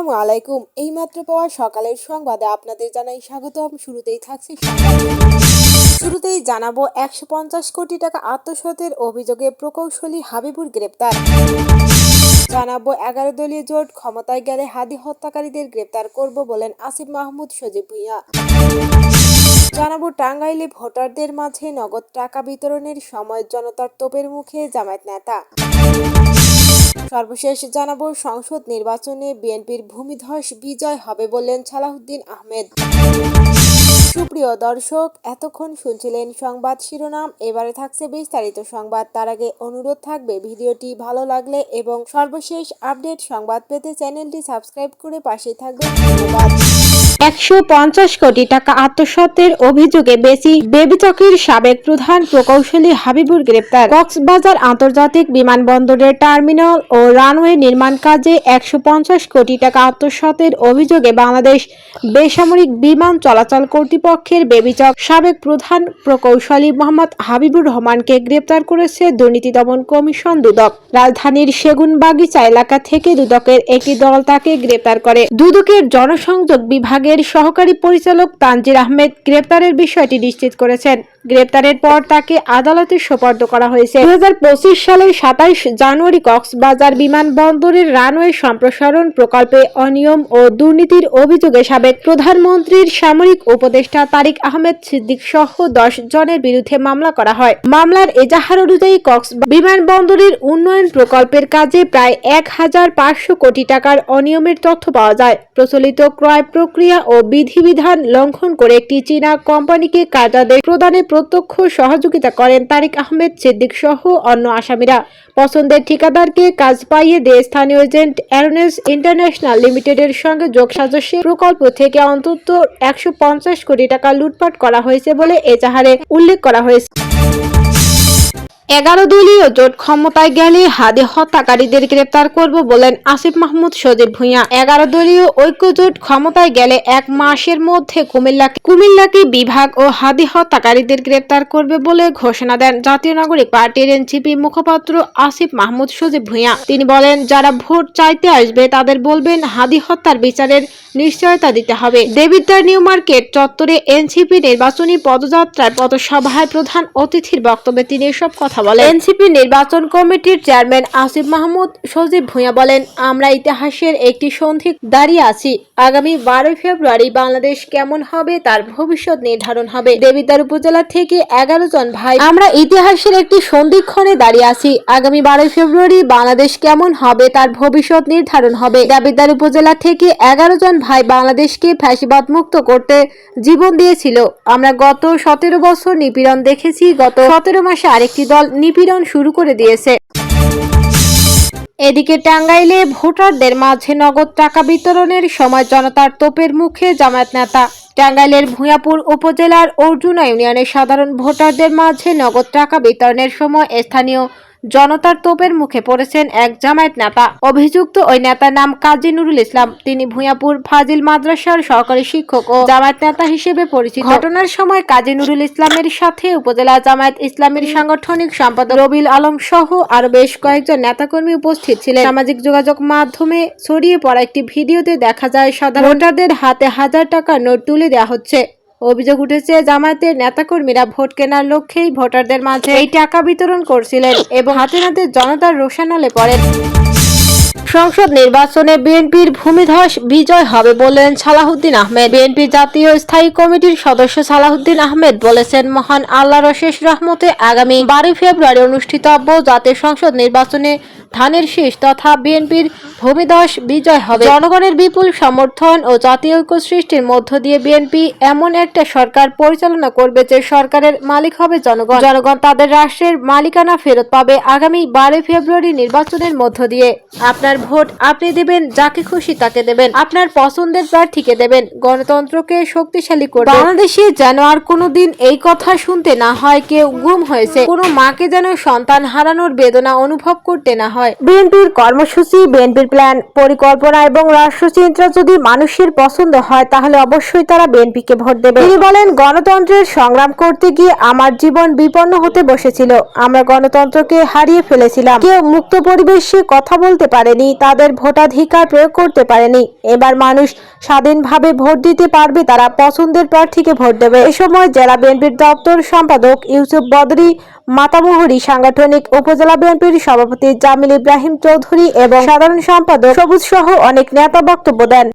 আসসালামু আলাইকুম। এইমাত্র পাওয়া সকালের সংবাদে আপনাদের জানাই স্বাগতম। শুরুতেই থাকছে শুরুতেই জানাব একশো পঞ্চাশ কোটি টাকা আত্মসাতের অভিযোগে প্রকৌশলী হাবিবুর গ্রেপ্তার। জানাব এগারো দলীয় জোট ক্ষমতায় গেলে হাদি হত্যাকারীদের গ্রেপ্তার করব বলেন আসিফ মাহমুদ সজীব ভুঁইয়া। জানাব টাঙ্গাইলে ভোটারদের মাঝে নগদ টাকা বিতরণের সময় জনতার তোপের মুখে জামায়াত নেতা। সর্বশেষ জানাব, সংসদ নির্বাচনে বিএনপির ভূমিধস বিজয় হবে বললেন সালাহুদ্দিন আহমেদ। সুপ্রিয় দর্শক, এতক্ষণ শুনছিলেন সংবাদ শিরোনাম, এবারে থাকছে বিস্তারিত সংবাদ। তার আগে অনুরোধ থাকবে, ভিডিওটি ভালো লাগলে এবং সর্বশেষ আপডেট সংবাদ পেতে চ্যানেলটি সাবস্ক্রাইব করে পাশেই থাকবে ধন্যবাদ। একশো পঞ্চাশ কোটি টাকা আত্মসাতের অভিযোগে বেশি বেবিচকের সাবেক প্রধান প্রকৌশলী হাবিবুর গ্রেপ্তার। কক্সবাজার আন্তর্জাতিক বিমানবন্দরের টার্মিনাল ও রানওয়ে নির্মাণ কাজে একশো পঞ্চাশ কোটি টাকা আত্মসাতের অভিযোগে বাংলাদেশ বেসামরিক বিমান চলাচল কর্তৃপক্ষের বেবিচক সাবেক প্রধান প্রকৌশলী মোহাম্মদ হাবিবুর রহমানকে গ্রেপ্তার করেছে দুর্নীতি দমন কমিশন দুদক। রাজধানীর সেগুনবাগিচা এলাকা থেকে দুদকের একটি দল তাকে গ্রেপ্তার করে। দুদকের জনসংযোগ বিভাগের সহকারী পরিচালক তানজির আহমেদ গ্রেপ্তারের বিষয়টি নিশ্চিত করেছেন। গ্রেপ্তারের পর তাকে আদালতে সোপর্দ করা হয়েছে। দু হাজার পঁচিশ সালের সাতাইশ জানুয়ারি কক্সবাজার বিমানবন্দরের রানওয়ে সম্প্রসারণ প্রকল্পে অনিয়ম ও দুর্নীতির অভিযোগে সাবেক প্রধানমন্ত্রীর সামরিক উপদেষ্টা তারিক আহমেদ সিদ্দিক সহ দশ জনের বিরুদ্ধে মামলা করা হয়। মামলার এজাহার অনুযায়ী কক্স বিমানবন্দরের উন্নয়ন প্রকল্পের কাজে প্রায় এক হাজার পাঁচশো কোটি টাকার অনিয়মের তথ্য পাওয়া যায়। প্রচলিত ক্রয় প্রক্রিয়া ও বিধিবিধান লঙ্ঘন করে একটি চীনা কোম্পানিকে কার্যাদেশ প্রদানে প্রত্যক্ষ সহযোগিতা করেন তারিক আহমেদ সিদ্দিক সহ অন্য আসামিরা। পছন্দের ঠিকাদারকে কাজ পাইয়ে দিয়ে স্থানীয় এজেন্ট অ্যারোনেস ইন্টারন্যাশনাল লিমিটেডের সঙ্গে যোগসাজস্যে প্রকল্প থেকে অন্তত একশো পঞ্চাশ কোটি টাকা লুটপাট করা হয়েছে বলে এজাহারে উল্লেখ করা হয়েছে। এগারো দলীয় জোট ক্ষমতায় গেলে হাদি হত্যাকারীদের গ্রেপ্তার করব বলেন আসিফ মাহমুদ সজীব ভুঁইয়া। এগারো দলীয় ঐক্য জোট ক্ষমতায় গেলে এক মাসের মধ্যে কুমিল্লা কুমিল্লাকে বিভাগ ও হাদি হত্যাকারীদের গ্রেপ্তার করবে বলে ঘোষণা দেন জাতীয় নাগরিক পার্টির এনসিপি মুখপাত্র আসিফ মাহমুদ সজীব ভুঁইয়া। তিনি বলেন, যারা ভোট চাইতে আসবে তাদের বলবেন হাদি হত্যার বিচারের নিশ্চয়তা দিতে হবে। দেবিদ্বার নিউ মার্কেট চত্বরে এনসিপি নির্বাচনী পদযাত্রায় পথসভায় প্রধান অতিথির বক্তব্যে তিনি এসব কথা বলেন। এনসিপি নির্বাচন কমিটির চেয়ারম্যান আসিফ মাহমুদ সজীব ভুঁইয়া বলেন, আমরা ইতিহাসের একটি সন্ধি দাঁড়িয়ে আছি। আগামী বারোই ফেব্রুয়ারি বাংলাদেশ কেমন হবে তার ভবিষ্যৎ নির্ধারণ হবে। দেবিদ্বার উপজেলা থেকে এগারো জন ভাই, আমরা ইতিহাসের একটি সন্ধিক্ষণে দাঁড়িয়ে আছি। আগামী বারোই ফেব্রুয়ারি বাংলাদেশ কেমন হবে তার ভবিষ্যৎ নির্ধারণ হবে। দেবিদ্বার উপজেলা থেকে এগারো জন ভাই বাংলাদেশকে ফ্যাসিবাদ মুক্ত করতে জীবন দিয়েছিল। আমরা গত সতেরো বছর নিপীড়ন দেখেছি। গত সতেরো মাসে আরেকটি দল নিপীড়ন শুরু করে দিয়েছে। এদিকে টাঙ্গাইলে ভোটারদের মাঝে নগদ টাকা বিতরণের সময় জনতার তোপের মুখে জামায়াত নেতা। টাঙ্গাইলের ভূঁয়াপুর উপজেলার অর্জুনা ইউনিয়নের সাধারণ ভোটারদের মাঝে নগদ টাকা বিতরণের সময় স্থানীয় জনতার তোপের মুখে পড়েছেন এক জামায়াত নেতা। অভিযুক্ত ওই নেতার নাম কাজী নুরুল ইসলাম। তিনি ভূঁয়াপুর ফাজিল মাদ্রাসার সহকারী শিক্ষক ও জামায়াত নেতা হিসেবে পরিচিত। ঘটনার সময় কাজী নুরুল ইসলামের সাথে উপজেলা জামায়াত ইসলামের সাংগঠনিক সম্পাদক রবিল আলম সহ আরও বেশ কয়েকজন নেতাকর্মী উপস্থিত ছিলেন। সামাজিক যোগাযোগ মাধ্যমে ছড়িয়ে পড়া একটি ভিডিওতে দেখা যায় সাধারণ ভোটারদের হাতে হাজার টাকা নোট তুলে দেওয়া হচ্ছে। অভিযোগ উঠেছে, জামায়াতের নেতাকর্মীরা ভোট কেনার লক্ষ্যেই ভোটারদের মাঝে এই টাকা বিতরণ করছিলেন এবং হাতে নাতে জনতার রোশানলে পড়েন। সংসদ নির্বাচনে বিএনপির ভূমিধস বিজয় হবে বললেন সালাহুদ্দিন আহমেদ। বিএনপি জাতীয় স্থায়ী কমিটির সদস্য সালাহুদ্দিন আহমেদ বলেছেন, মহান আল্লাহর শেষ রহমতে আগামী বারোই ফেব্রুয়ারি অনুষ্ঠিতব্য জাতীয় সংসদ নির্বাচনে ধানের শীষ তথা বিএনপির ভূমিধস বিজয় হবে। জনগণের বিপুল সমর্থন ও জাতীয় ঐক্য সৃষ্টির মধ্য দিয়ে বিএনপি এমন একটা সরকার পরিচালনা করবে যে সরকারের মালিক হবে জনগণ। জনগণ তাদের রাষ্ট্রের মালিকানা ফেরত পাবে আগামী বারোই ফেব্রুয়ারি নির্বাচনের মধ্য দিয়ে। আপনার ভোট আপনি দেবেন, যাকে খুশি তাকে দেবেন। আপনার পছন্দের প্রার্থীকে দেবেন। গণতন্ত্রকে শক্তিশালী করবে। বাংলাদেশে যেন আর কোনোদিন এই কথা শুনতে না হয়, কেউ গুম হয়েছে। কোনো মাকে যেন সন্তান হারানোর বেদনা অনুভব করতে না হয়। বিএনপির কর্মসূচি, বিএনপির প্ল্যান, পরিকল্পনা এবং রাষ্ট্রচিন্তা যদি মানুষের পছন্দ হয়, তাহলে অবশ্যই তারা বিএনপিকে ভোট দেবে। তিনি বলেন, গণতন্ত্রের সংগ্রাম করতে গিয়ে আমার জীবন বিপন্ন হতে বসেছিল। আমরা গণতন্ত্রকে হারিয়ে ফেলেছিলাম। কেউ মুক্ত পরিবেশে কথা বলতে পারেনি। তাদের ভোটাধিকার প্রয়োগ করতে পারেনি। এবার মানুষ স্বাধীনভাবে ভোট দিতে পারবে, তারা পছন্দের প্রার্থীকে ভোট দেবে। এ সময় জেলা বিএনপির দপ্তর সম্পাদক ইউসুফ বদরি, মাতামুহুরি সাংগঠনিক উপজেলা বিএনপির সভাপতি জামিল ইব্রাহিম চৌধুরী এবং সাধারণ সম্পাদক সবুজ সহ অনেক নেতা বক্তব্য দেন।